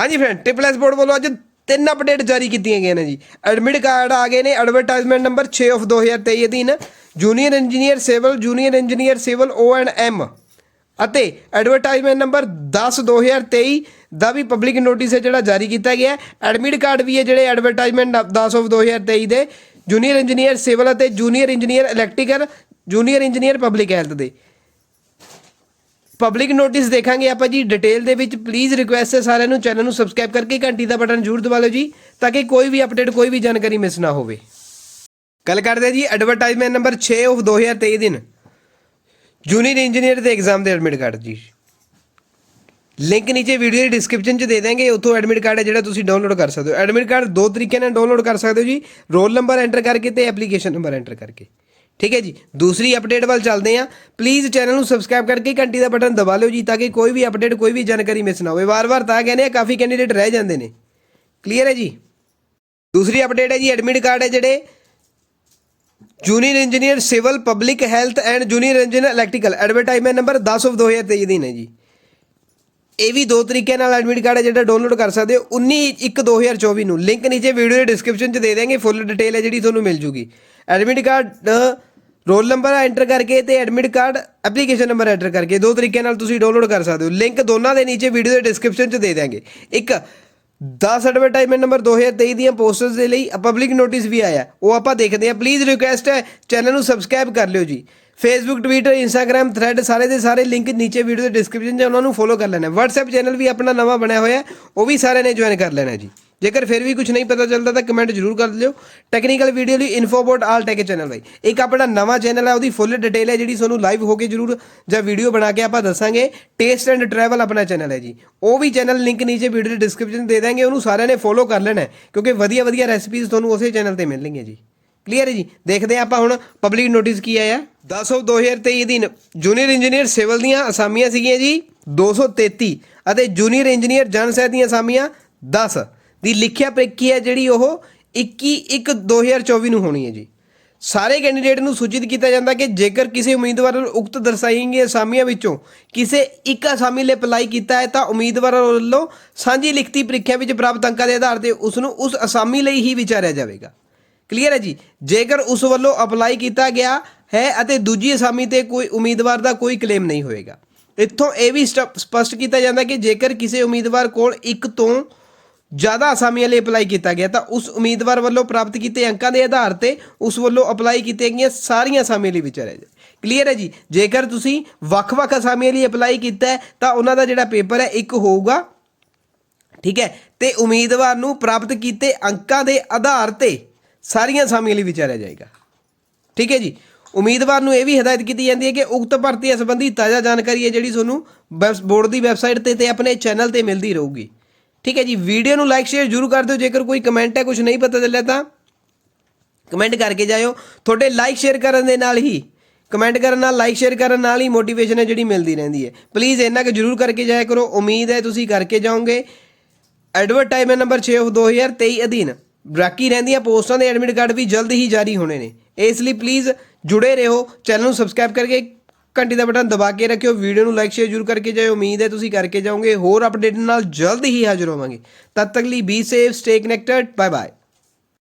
ਹਾਂਜੀ friend triple S board ਵੱਲੋਂ ਅੱਜ ਤਿੰਨ ਅਪਡੇਟ ਜਾਰੀ ਕੀਤੀਆਂ ਗਈਆਂ ਨੇ ਜੀ। ਐਡਮਿਟ ਕਾਰਡ ਆ ਗਏ ਨੇ ਐਡਵਰਟਾਈਜ਼ਮੈਂਟ ਨੰਬਰ 6 ਆਫ 2023 ਅਧੀਨ junior engineer civil junior engineer civil O and M ਅਤੇ ਐਡਵਰਟਾਈਜ਼ਮੈਂਟ ਨੰਬਰ 10 2023 ਦਾ ਵੀ ਪਬਲਿਕ ਨੋਟਿਸ ਹੈ ਜਿਹੜਾ ਜਾਰੀ ਕੀਤਾ ਗਿਆ ਐਡਮਿਟ ਕਾਰਡ ਵੀ ਹੈ ਜਿਹੜੇ ਐਡਵਰਟਾਈਜ਼ਮੈਂਟ 10 ਆਫ 2023 ਦੇ ਜੂਨੀਅਰ ਇੰਜੀਨੀਅਰ ਸਿਵਲ ਅਤੇ junior engineer electrical junior engineer public health ਦੇ। ਪਬਲਿਕ ਨੋਟਿਸ ਦੇਖਾਂਗੇ ਆਪਾਂ ਜੀ। ਡਿਟੇਲ ਦੇ ਵਿੱਚ ਪਲੀਜ਼ ਰਿਕੁਐਸਟ ਹੈ ਸਾਰਿਆਂ ਨੂੰ। ਚੈਨਲ ਨੂੰ ਸਬਸਕ੍ਰਾਈਬ ਕਰਕੇ ਘੰਟੀ ਦਾ ਬਟਨ ਜ਼ਰੂਰ ਦਬਾ ਲਓ ਜੀ, ਤਾਂ ਕਿ ਕੋਈ ਵੀ ਅਪਡੇਟ ਕੋਈ ਵੀ ਜਾਣਕਾਰੀ ਮਿਸ ਨਾ ਹੋਵੇ। ਗੱਲ ਕਰਦੇ ਜੀ ਐਡਵਰਟਾਈਜ਼ਮੈਂਟ ਨੰਬਰ 6 ਆਫ 2023 ਦਿਨ। ਜੂਨੀਅਰ ਇੰਜੀਨੀਅਰ ਦੇ ਐਗਜ਼ਾਮ ਦੇ ਐਡਮਿਟ ਕਾਰਡ ਜੀ। ਲਿੰਕ ਨੀਚੇ ਵੀਡੀਓ ਦੀ ਡਿਸਕ੍ਰਿਪਸ਼ਨ 'ਚ ਦੇ ਦਾਂਗੇ ਉੱਥੋਂ ਐਡਮਿਟ ਕਾਰਡ ਹੈ ਜਿਹੜਾ ਤੁਸੀਂ ਡਾਊਨਲੋਡ ਕਰ ਸਕਦੇ ਹੋ। ਐਡਮਿਟ ਕਾਰਡ ਦੋ ਤਰੀਕੇ ਨਾਲ ਡਾਊਨਲੋਡ ਕਰ ਸਕਦੇ ਹੋ ਜੀ। ਰੋਲ ਨੰਬਰ ਐਂਟਰ ਕਰਕੇ ਤੇ ਐਪਲੀਕੇਸ਼ਨ ਨੰਬਰ ਐਂਟਰ ਕਰਕੇ। ਠੀਕ ਹੈ ਜੀ। ਦੂਸਰੀ ਅਪਡੇਟ ਵੱਲ ਚੱਲਦੇ ਹਾਂ। ਪਲੀਜ਼ ਚੈਨਲ ਨੂੰ ਸਬਸਕ੍ਰਾਈਬ ਕਰਕੇ ਘੰਟੀ ਦਾ ਬਟਨ ਦਬਾ ਲਿਓ ਜੀ, ਤਾਂ ਕਿ ਕੋਈ ਵੀ ਅਪਡੇਟ ਕੋਈ ਵੀ ਜਾਣਕਾਰੀ ਮਿਸ ਨਾ ਹੋਵੇ। ਵਾਰ-ਵਾਰ ਤਾਂ ਕਹਿੰਦੇ ਆ, ਕਾਫੀ ਕੈਂਡੀਡੇਟ ਰਹਿ ਜਾਂਦੇ ਨੇ। ਕਲੀਅਰ ਹੈ ਜੀ? ਦੂਸਰੀ ਅਪਡੇਟ ਹੈ ਜੀ ਐਡਮਿਟ ਕਾਰਡ ਹੈ ਜਿਹੜੇ junior engineer civil public health and junior engineer electrical advertisement number 10 of 2023 ਦੀ ਨੇ ਜੀ। ਇਹ ਵੀ ਦੋ ਤਰੀਕੇ ਨਾਲ ਐਡਮਿਟ ਕਾਰਡ ਹੈ ਜਿਹੜਾ ਡਾਊਨਲੋਡ ਕਰ ਸਕਦੇ ਹੋ। 19 1 2024 ਨੂੰ। ਲਿੰਕ ਨੀਚੇ ਵੀਡੀਓ ਦੇ ਡਿਸਕ੍ਰਿਪਸ਼ਨ 'ਚ ਦੇ ਦੇਵਾਂਗੇ ਫੁੱਲ ਡਿਟੇਲ ਹੈ ਜਿਹੜੀ ਤੁਹਾਨੂੰ ਮਿਲ ਜੂਗੀ। Admit card roll number enter ਕਰਕੇ ਤੇ admit card, application number enter ਕਰਕੇ ਦੋ ਤਰੀਕੇ ਨਾਲ ਤੁਸੀਂ ਡਾਊਨਲੋਡ ਕਰ ਸਕਦੇ ਹੋ। ਲਿੰਕ ਦੋਨਾਂ ਦੇ ਨੀਚੇ ਵੀਡੀਓ ਦੇ ਡਿਸਕ੍ਰਿਪਸ਼ਨ 'ਚ ਦੇ ਦਿਆਂਗੇ। ਇੱਕ 10 ਐਡਵਰਟਾਈਜ਼ਮੈਂਟ ਨੰਬਰ 2023 ਦੀਆਂ ਪੋਸਟਰਸ ਦੇ ਲਈ ਪਬਲਿਕ ਨੋਟਿਸ ਵੀ ਆਇਆ। ਉਹ ਆਪਾਂ ਦੇਖਦੇ ਹਾਂ। ਪਲੀਜ਼ ਰਿਕੁਐਸਟ ਹੈ। ਚੈਨਲ ਨੂੰ ਸਬਸਕ੍ਰਾਈਬ ਕਰ ਲਿਓ ਜੀ। ਫੇਸਬੁੱਕ ਟਵਿੱਟਰ ਇੰਸਟਾਗ੍ਰam ਥ੍ਰੈਡ ਸਾਰੇ ਦੇ ਸਾਰੇ ਲਿੰਕ ਨੀਚੇ ਵੀਡੀਓ ਦੇ ਡਿਸਕ੍ਰਿਪਸ਼ਨ 'ਚ ਉਹਨਾਂ ਨੂੰ ਫੋਲੋ ਕਰ ਲੈਣਾ WhatsApp ਚੈਨਲ ਵੀ ਆਪਣਾ ਨਵਾਂ ਬਣਿਆ ਹੋਇਆ ਉਹ ਵੀ ਸਾਰਿਆਂ ਨੇ ਜੁਆਇਨ ਕਰ ਲੈਣਾ ਜੀ। ਜੇਕਰ ਫਿਰ ਵੀ ਕੁਝ ਨਹੀਂ ਪਤਾ ਚੱਲਦਾ ਤਾਂ ਕਮੈਂਟ ਜ਼ਰੂਰ ਕਰ ਦਿਓ। ਟੈਕਨੀਕਲ ਵੀਡੀਓ ਲਈ info about all tech channel ਬਾਈ। ਇੱਕ ਆਪਣਾ ਨਵਾਂ ਚੈਨਲ ਹੈ, ਉਹਦੀ ਫੁੱਲ ਡਿਟੇਲ ਹੈ ਜਿਹੜੀ ਤੁਹਾਨੂੰ ਲਾਈਵ ਹੋ ਕੇ ਜ਼ਰੂਰ। ਜਾਂ ਵੀਡੀਓ ਬਣਾ ਕੇ ਆਪਾਂ ਦੱਸਾਂਗੇ। ਟੇਸਟ ਐਂਡ ਟਰੈਵਲ ਆਪਣਾ ਚੈਨਲ ਹੈ ਜੀ। ਉਹ ਵੀ ਚੈਨਲ ਲਿੰਕ ਨੀਚੇ ਵੀਡੀਓ ਦੇ ਡਿਸਕ੍ਰਿਪਸ਼ਨ ਦੇ ਦਾਂਗੇ, ਉਹਨੂੰ ਸਾਰਿਆਂ ਨੇ ਫੋਲੋ ਕਰ ਲੈਣਾ ਕਿਉਂਕਿ ਵਧੀਆ ਵਧੀਆ ਰੈਸਪੀਜ਼ ਤੁਹਾਨੂੰ ਉਸੇ ਚੈਨਲ ਤੇ ਮਿਲਣਗੀਆਂ ਜੀ। ਕਲੀਅਰ ਹੈ ਜੀ? ਦੇਖਦੇ ਹਾਂ ਆਪਾਂ ਹੁਣ ਪਬਲਿਕ ਨੋਟਿਸ ਕੀ ਆਇਆ। 10 ਆਫ 2023 ਦਿਨ ਜੂਨੀਅਰ ਇੰਜੀਨੀਅਰ ਸਿਵਲ ਦੀਆਂ ਅਸਾਮੀਆਂ ਸੀਗੀਆਂ ਜੀ 233 ਅਤੇ ਜੂਨੀਅਰ ਇੰਜੀਨੀਅਰ ਜਨ ਸਹਿਤ ਦੀਆਂ ਅਸਾਮੀਆਂ 10 ਦੀ ਲਿਖਿਆ ਪ੍ਰੀਖਿਆ ਜਿਹੜੀ ਉਹ 21 1 2024 ਨੂੰ ਹੋਣੀ ਹੈ ਜੀ। ਸਾਰੇ ਕੈਂਡੀਡੇਟ ਨੂੰ ਸੂਚਿਤ ਕੀਤਾ ਜਾਂਦਾ ਕਿ ਜੇਕਰ ਕਿਸੇ ਉਮੀਦਵਾਰ ਨੂੰ ਉਕਤ ਦਰਸਾਈ ਗਈਆਂ ਅਸਾਮੀਆਂ ਵਿੱਚੋਂ ਕਿਸੇ ਇੱਕ ਅਸਾਮੀ ਲਈ ਅਪਲਾਈ ਕੀਤਾ ਹੈ ਤਾਂ ਉਮੀਦਵਾਰ ਵੱਲੋਂ ਸਾਂਝੀ ਲਿਖਤੀ ਪ੍ਰੀਖਿਆ ਵਿੱਚ ਪ੍ਰਾਪਤ ਅੰਕਾਂ ਦੇ ਆਧਾਰ ਤੇ ਉਸ ਨੂੰ ਉਸ ਅਸਾਮੀ ਲਈ ਹੀ ਵਿਚਾਰਿਆ ਜਾਵੇਗਾ। ਕਲੀਅਰ ਹੈ ਜੀ? ਜੇਕਰ ਉਸ ਵੱਲੋਂ ਅਪਲਾਈ ਕੀਤਾ ਗਿਆ ਹੈ ਅਤੇ ਦੂਜੀ ਅਸਾਮੀ ਤੇ ਕੋਈ ਉਮੀਦਵਾਰ ਦਾ ਕੋਈ ਕਲੇਮ ਨਹੀਂ ਹੋਏਗਾ ਇੱਥੋਂ ਇਹ ਵੀ ਸਟ- ਸਪਸ਼ਟ ਕੀਤਾ ਜਾਂਦਾ ਕਿ ਜੇਕਰ ਕਿਸੇ ਉਮੀਦਵਾਰ ਕੋਲ ਇੱਕ ਤੋਂ ਜ਼ਿਆਦਾ ਅਸਾਮੀਆਂ ਲਈ ਅਪਲਾਈ ਕੀਤਾ ਗਿਆ, ਤਾਂ ਉਸ ਉਮੀਦਵਾਰ ਵੱਲੋਂ ਪ੍ਰਾਪਤ ਕੀਤੇ ਅੰਕਾਂ ਦੇ ਆਧਾਰ ਤੇ ਉਸ ਵੱਲੋਂ ਅਪਲਾਈ ਕੀਤੀਆਂ ਗਈਆਂ ਸਾਰੀਆਂ ਅਸਾਮੀਆਂ ਲਈ ਵਿਚਾਰਿਆ ਜਾਏ ਕਲੀਅਰ ਹੈ ਜੀ? ਜੇਕਰ ਤੁਸੀਂ ਵੱਖ-ਵੱਖ ਅਸਾਮੀਆਂ ਲਈ ਅਪਲਾਈ ਕੀਤਾ ਤਾਂ ਉਹਨਾਂ ਦਾ ਜਿਹੜਾ ਪੇਪਰ ਹੈ, ਇੱਕ ਹੋਊਗਾ। ਠੀਕ ਹੈ? ਤੇ ਉਮੀਦਵਾਰ ਨੂੰ ਪ੍ਰਾਪਤ ਕੀਤੇ ਅੰਕਾਂ ਦੇ ਆਧਾਰ ਤੇ ਸਾਰੀਆਂ ਅਸਾਮੀਆਂ ਲਈ ਵਿਚਾਰਿਆ ਜਾਏਗਾ। ਠੀਕ ਹੈ ਜੀ? ਉਮੀਦਵਾਰ ਨੂੰ ਇਹ ਵੀ ਹਦਾਇਤ ਕੀਤੀ ਜਾਂਦੀ ਹੈ ਕਿ ਉਕਤ ਭਰਤੀ ਸੰਬੰਧੀ ਤਾਜ਼ਾ ਜਾਣਕਾਰੀ ਹੈ ਜਿਹੜੀ ਤੁਹਾਨੂੰ ਵੈਬ- ਬੋਰਡ ਦੀ ਵੈਬਸਾਈਟ ਤੇ ਤੇ ਆਪਣੇ ਚੈਨਲ ਤੇ ਮਿਲਦੀ ਰਹੂਗੀ। ਠੀਕ ਹੈ ਜੀ ਵੀਡੀਓ ਨੂੰ ਲਾਈਕ ਸ਼ੇਅਰ ਜ਼ਰੂਰ ਕਰ ਦਿਓ, ਜੇਕਰ ਕੋਈ ਕਮੈਂਟ ਹੈ ਕੁਝ ਨਹੀਂ ਪਤਾ ਚੱਲਿਆ ਤਾਂ। ਕਮੈਂਟ ਕਰਕੇ ਜਾਇਓ। ਤੁਹਾਡੇ ਲਾਈਕ ਸ਼ੇਅਰ ਕਰਨ ਦੇ ਨਾਲ ਹੀ ਕਮੈਂਟ ਕਰਨ ਨਾਲ ਲਾਈਕ ਸ਼ੇਅਰ ਕਰਨ ਨਾਲ ਹੀ ਮੋਟੀਵੇਸ਼ਨ ਹੈ ਜਿਹੜੀ ਮਿਲਦੀ ਰਹਿੰਦੀ ਹੈ। ਪਲੀਜ਼ ਇੰਨਾ ਕਿ ਜ਼ਰੂਰ ਕਰਕੇ ਜਾਇਆ ਕਰੋ। ਉਮੀਦ ਹੈ ਤੁਸੀਂ ਕਰਕੇ ਜਾਓਗੇ। ਐਡਵਰਟਾਈਜ਼ਮੈਂਟ ਨੰਬਰ 6 ਆਫ 2023 ਅਧੀਨ ਬਾਕੀ ਰਹਿੰਦੀਆਂ ਪੋਸਟਾਂ ਦੇ ਐਡਮਿਟ ਕਾਰਡ ਵੀ ਜਲਦ ਹੀ ਜਾਰੀ ਹੋਣੇ ਨੇ। ਇਸ ਲਈ ਪਲੀਜ਼ ਜੁੜੇ ਰਹੋ। ਚੈਨਲ ਨੂੰ ਸਬਸਕ੍ਰਾਈਬ ਕਰਕੇ ਘੰਟੀ ਦਾ ਬਟਨ ਦਬਾ ਕੇ ਰੱਖਿਓ ਵੀਡੀਓ ਨੂੰ ਲਾਈਕ ਸ਼ੇਅਰ ਜ਼ਰੂਰ ਕਰਕੇ ਜਾਇਓ। ਉਮੀਦ ਹੈ ਤੁਸੀਂ ਕਰਕੇ ਜਾਓਗੇ। ਹੋਰ ਅਪਡੇਟ ਨਾਲ ਜਲਦ ਹੀ ਹਾਜ਼ਰ ਹੋਵਾਂਗੇ। ਤਦ ਤੱਕ ਲਈ be safe stay connected bye bye